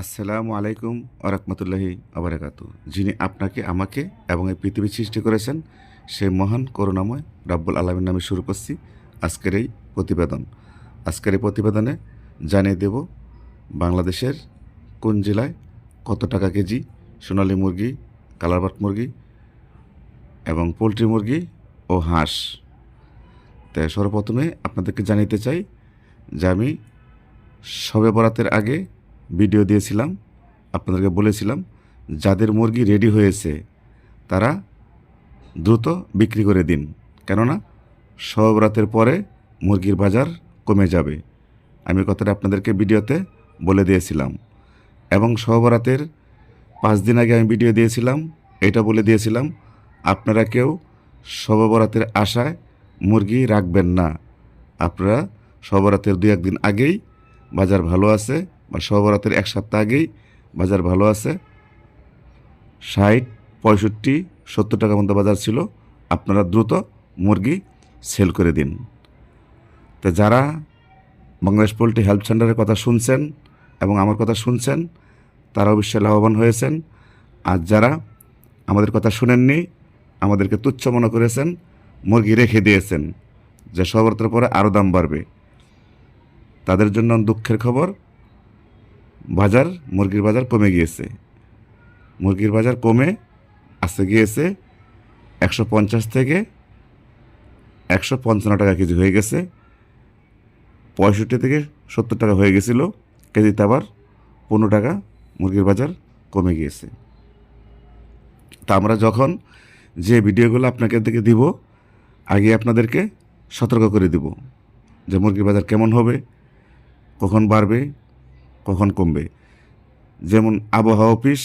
আসসালামু আলাইকুম আরহামতুল্লাহি আবরাকাত যিনি আপনাকে, আমাকে এবং এই পৃথিবী সৃষ্টি করেছেন, সেই মহান করুণাময় রাব্বুল আলমীর নামে শুরু করছি আজকের এই প্রতিবেদন। আজকের এই প্রতিবেদনে জানিয়ে দেব বাংলাদেশের কোন জেলায় কত টাকা কেজি সোনালী মুরগি, কালারবাট মুরগি এবং পোলট্রি মুরগি ও হাঁস? তাই সর্বপ্রথমে আপনাদেরকে জানিতে চাই যে আমি সবে বরাতের আগে ভিডিও দিয়েছিলাম, আপনাদেরকে বলেছিলাম, যাদের মুরগি রেডি হয়েছে, তারা দ্রুত বিক্রি করে দিন। কেননা, সব রাতের পরে মুরগির বাজার কমে যাবে। আমি কথাটা আপনাদেরকে ভিডিওতে বলে দিয়েছিলাম। এবং সহবরাতের পাঁচ দিন আগে আমি ভিডিও দিয়েছিলাম, এটা বলে দিয়েছিলাম, আপনারা কেউ সহবরাতের আশায় মুরগি রাখবেন না। আপনারা সহবরাতের দু একদিন আগেই বাজার ভালো আছে বা সহবরাতের এক সপ্তাহ আগেই বাজার ভালো আছে। ষাট, পঁয়ষট্টি, সত্তর টাকা মতো বাজার ছিল। আপনারা দ্রুত মুরগি সেল করে দিন। তো যারা বাংলাদেশ পোলট্রি হেল্প সেন্টারের কথা শুনছেন এবং আমার কথা শুনছেন, তারা অবশ্যই লাভবান হয়েছেন। আর যারা আমাদের কথা শুনেননি, আমাদেরকে তুচ্ছ মনে করেছেন, মুরগি রেখে দিয়েছেন, যে সবরাতের পরে আরও দাম বাড়বে। তাদের জন্য দুঃখের খবর বাজার, মুরগির বাজার কমে গিয়েছে। মুরগির বাজার কমে, আসতে গিয়েছে, একশো পঞ্চাশ থেকে একশো পঞ্চান্ন টাকা কেজি হয়ে গেছে। পঁয়ষট্টি থেকে সত্তর টাকা হয়ে গেছিল, কেজিতে আবার পনেরো টাকা মুরগির বাজার কমে গিয়েছে। তা আমরা যখন যে ভিডিওগুলো আপনাকে দিকে দিব, আগে আপনাদেরকে সতর্ক করে দিব যে মুরগির বাজার কেমন হবে, কখন বাড়বে কখন কমবে? যেমন আবহাওয়া অফিস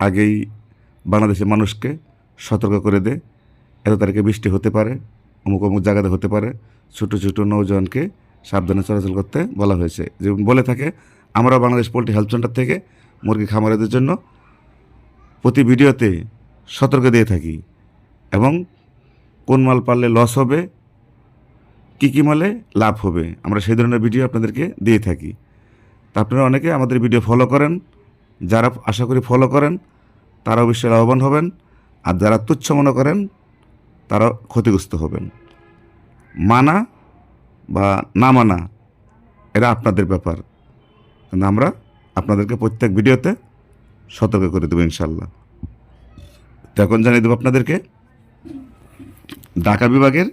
আগেই বাংলাদেশের মানুষকে সতর্ক করে দেয়। এত তারিখে বৃষ্টি হতে পারে, অমুক অমুক জায়গাতে হতে পারে। ছোটো ছোটো নৌজওয়ানকে সাবধানে চলাচল করতে বলা হয়েছে। যেমন বলে থাকে, আমরা বাংলাদেশ পোলট্রি হেলথ সেন্টার থেকে মুরগি খামারিদের জন্য প্রতি ভিডিওতে সতর্ক দিয়ে থাকি এবং কোন মাল পারলে লস হবে, কী কী মালে লাভ হবে? আমরা সেই ধরনের ভিডিও আপনাদেরকে দিয়ে থাকি। আপনারা অনেকে আমাদের ভিডিও ফলো করেন। যারা আশা করি ফলো করেন, তারা অবশ্যই লাভবান হবেন। আর যারা তুচ্ছ মনে করেন, তারা ক্ষতিগ্রস্ত হবেন। মানা বা না মানা, এরা আপনাদের ব্যাপার। কিন্তু আমরা আপনাদেরকে প্রত্যেক ভিডিওতে সতর্ক করে দেবো ইনশাল্লাহ তো এখন জানিয়ে দেবো আপনাদেরকে, ঢাকা বিভাগের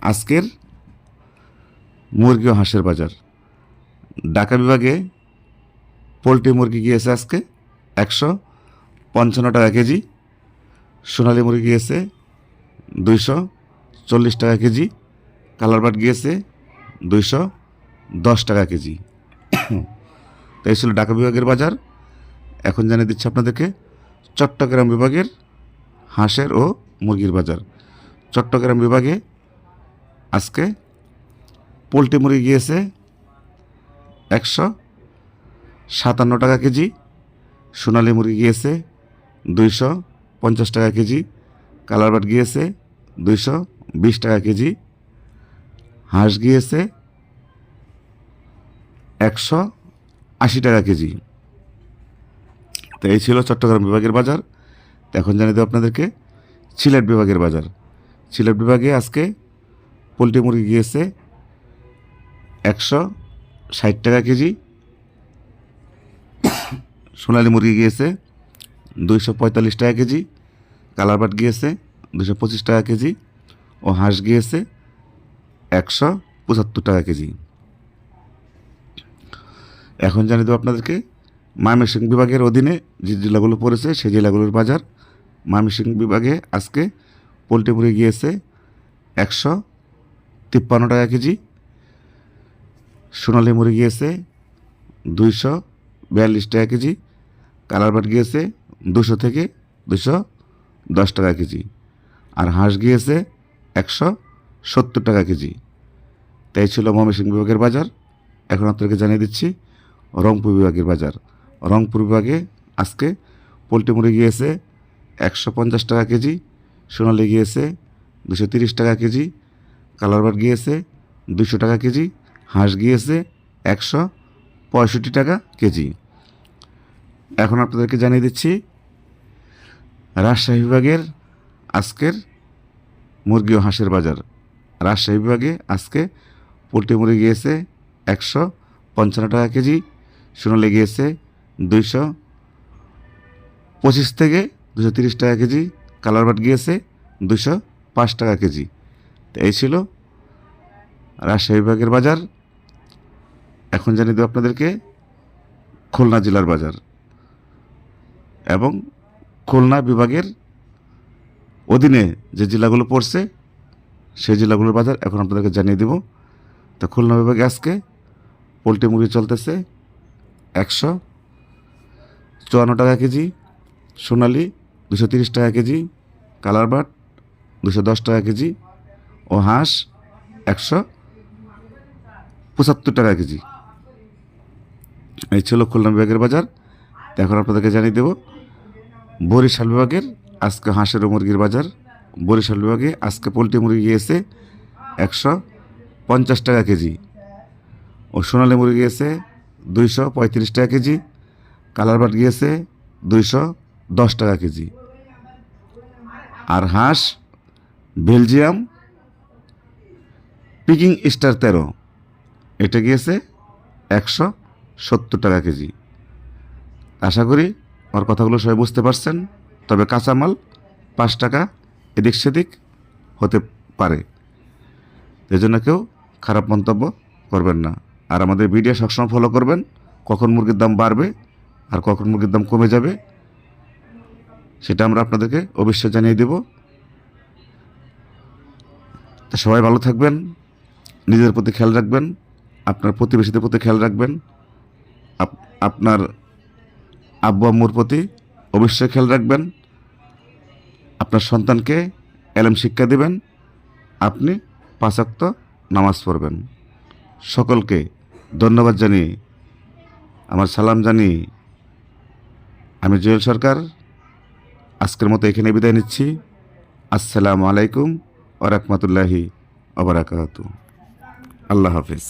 আজকের মুরগি ও হাঁসের বাজার। ঢাকা বিভাগে পোলট্রি মুরগি গিয়েছে আজকে একশো পঞ্চান্ন টাকা কেজি, সোনালি মুরগি গিয়েছে দুইশো চল্লিশ টাকা কেজি কালারবাট গিয়েছে দুইশো দশ টাকা কেজি। তাই ছিল ঢাকা বিভাগের বাজার। এখন জানিয়ে দিচ্ছি আপনাদেরকে চট্টগ্রাম বিভাগের হাঁসের ও মুরগির বাজার। চট্টগ্রাম বিভাগে আজকে পোলট্রি মুরগি গিয়েছে একশো, সাতান্ন টাকা কেজি, সোনালি মুরগি গিয়েছে দুইশো, পঞ্চাশ টাকা কেজি কালারবাট গিয়েছে দুইশো, বিশ টাকা কেজি, হাঁস গিয়েছে একশো আশি টাকা কেজি। তো এই ছিল চট্টগ্রাম বিভাগের বাজার। তো এখন জানিয়ে দেবো আপনাদেরকে সিলেট বিভাগের বাজার। সিলেট বিভাগে আজকে পোলট্রি মুরগি গিয়েছে একশো ষাট টাকা কেজি। সোনালি মুরগি গিয়েছে দুইশো পঁয়তাল্লিশ টাকা কেজি কালারবাট গিয়েছে দুশো পঁচিশ টাকা কেজি ও হাঁস গিয়েছে একশো পঁচাত্তর টাকা কেজি। এখন জানিয়ে দেবো আপনাদেরকে ময়মনসিংহ বিভাগের অধীনে যে জেলাগুলো পড়েছে সেই জেলাগুলোর বাজার। ময়মনসিংহ বিভাগে আজকে পোলট্রি মুরগি গিয়েছে একশো তিপ্পান্ন টাকা কেজি সোনালি মুরগি গিয়েছে, দুইশো বিয়াল্লিশ টাকা কেজি। কালার কালারবাট গিয়েছে, দুশো থেকে দুশো দশ টাকা কেজি। আর হাঁস গিয়েছে, একশো সত্তর টাকা কেজি। তাই ছিল ময়মনসিংহ বিভাগের বাজার। এখন আপনাদেরকে জানিয়ে দিচ্ছি, রংপুর বিভাগের বাজার। রংপুর বিভাগে আজকে পোলট্রি মুরগি গিয়েছে, একশো পঞ্চাশ টাকা কেজি। সোনালি গিয়েছে, দুশো তিরিশ টাকা কেজি। কালার কালারবাট গিয়েছে, দুশো টাকা কেজি। হাঁস গিয়েছে একশো পঁয়ষট্টি টাকা কেজি। এখন আপনাদেরকে জানিয়ে দিচ্ছি, রাজশাহী বিভাগের আজকের মুরগি ও হাঁসের বাজার। রাজশাহী বিভাগে আজকে পোলট্রি মুরগি গিয়েছে একশো পঞ্চান্ন টাকা কেজি, সোনালি গিয়েছে দুইশো পঁচিশ থেকে দুশো তিরিশ টাকা কেজি কালারবাট গিয়েছে দুশো পাঁচ টাকা কেজি। তো এই ছিল রাজশাহী বিভাগের বাজার। এখন জানিয়ে দেবো আপনাদেরকে খুলনা জেলার বাজার এবং খুলনা বিভাগের অধীনে যে জেলাগুলো পড়ছে, সেই জেলাগুলোর বাজার এখন আপনাদেরকে জানিয়ে দেব। তো খুলনা বিভাগে আজকে পোলট্রি মুরগি চলতেছে একশো চুয়ান্ন টাকা কেজি, সোনালি দুশো তিরিশ টাকা কেজি, কালার বাট দুশো দশ টাকা কেজি, ও হাঁস একশো পঁচাত্তর টাকা কেজি। এই ছিল খুলনা বিভাগের বাজার। এখন আপনাদেরকে জানিয়ে দেব, বরিশাল বিভাগের আজকে হাঁসের ও মুরগির বাজার। বরিশাল বিভাগে আজকে পোলট্রি মুরগি গিয়েছে একশো পঞ্চাশ টাকা কেজি ও সোনালি মুরগি গিয়েছে দুইশো পঁয়ত্রিশ টাকা কেজি, কালার বাট গিয়েছে দুইশো দশ টাকা কেজি। আর হাঁস বেলজিয়াম পিকিং স্টার তেরো, এটা গিয়েছে একশো সত্তর টাকা কেজি। আশা করি আমার কথাগুলো সবাই বুঝতে পারছেন, তবে কাঁচামাল পাঁচ টাকা, এদিক সেদিক হতে পারে। এজন্য কেউ খারাপ মন্তব্য করবেন না। আর আমাদের ভিডিও সবসময় ফলো করবেন, কখন মুরগির দাম বাড়বে আর কখন মুরগির দাম কমে যাবে, সেটা আমরা আপনাদেরকে অবশ্যই জানিয়ে দেব। সবাই ভালো থাকবেন, নিজের প্রতি খেয়াল রাখবেন, আপনার প্রতিবেশীদের প্রতি খেয়াল রাখবেন। আপনার আব্বু আম্মুর প্রতি অবশ্যই খেয়াল রাখবেন। আপনার সন্তানকে এলএম শিক্ষা দিবেন। আপনি পাঁচাক্ত নামাজ পড়বেন। সকলকে ধন্যবাদ জানিয়ে আমার সালাম জানিয়ে আমি জুয়েল সরকার। আজকের মতো এখানে বিদায় নিচ্ছি। আসসালামু আলাইকুম ওরহমতুল্লাহি ওবরাকাতু আল্লাহ হাফিজ।